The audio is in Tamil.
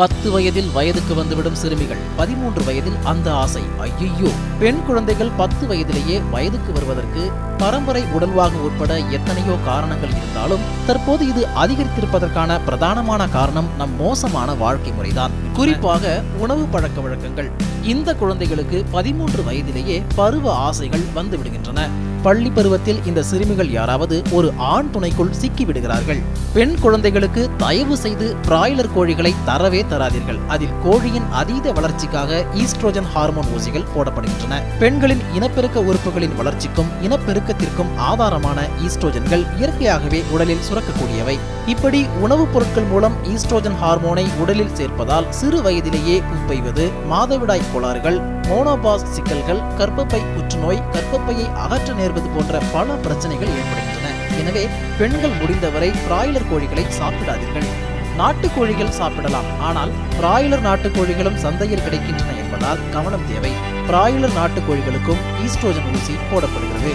பத்து வயதில் வயதுக்கு வந்துவிடும் சிறுமிகள் பதிமூன்று வயதில் அந்த ஆசை. ஐயையோ! பெண் குழந்தைகள் பத்து வயதிலேயே வயதுக்கு வருவதற்கு பரம்பரை உடல்வாகு உட்பட எத்தனையோ காரணங்கள் இருந்தாலும் தற்போது இது அதிகரித்திருப்பதற்கான பிரதானமான காரணம் நம் மோசமான வாழ்க்கை முறைதான். குறிப்பாக உணவு பழக்க வழக்கங்கள். இந்த குழந்தைகளுக்கு பதிமூன்று வயதிலேயே பருவ ஆசைகள் வந்து விடுகின்றன. பள்ளி பருவத்தில் இந்த சிறுமிகள் யாராவது ஒரு ஆண் துணைக்குள் சிக்கிவிடுகிறார்கள். பெண் குழந்தைகளுக்கு தயவு செய்து பிராய்லர் கோழிகளை தரவே தராதீர்கள். அதில் கோழியின் அதீத வளர்ச்சிக்காக ஈஸ்ட்ரோஜன் ஹார்மோன் ஊசிகள் போடப்படுகின்றன. பெண்களின் இனப்பெருக்க உறுப்புகளின் வளர்ச்சிக்கும் இனப்பெருக்கத்திற்கும் ஆதாரமான ஈஸ்ட்ரோஜன்கள் இயற்கையாகவே உடலில் சுரக்கக்கூடியவை. இப்படி உணவுப் பொருட்கள் மூலம் ஈஸ்ட்ரோஜன் ஹார்மோனை உடலில் சேர்ப்பதால் சிறு வயதிலேயே உப்பெய்வது மாதவிடாய் கோளாறுகள் மோனோபாஸ் சிக்கல்கள் கர்ப்பப்பை புற்றுநோய் கர்ப்பப்பையை அகற்ற நேர்வது போன்ற பல பிரச்சனைகள் ஏற்படுகின்றன. எனவே பெண்கள் முடிந்தவரை பிராய்லர் கோழிகளை சாப்பிடாதீர்கள். நாட்டுக்கோழிகள் சாப்பிடலாம். ஆனால் பிராய்லர் நாட்டுக்கோழிகளும் சந்தையில் கிடைக்கின்றன என்பதால் கவனம் தேவை. பிராய்லர் நாட்டுக்கோழிகளுக்கும் ஈஸ்ட்ரோஜன் ஊசி போடப்படுகிறது.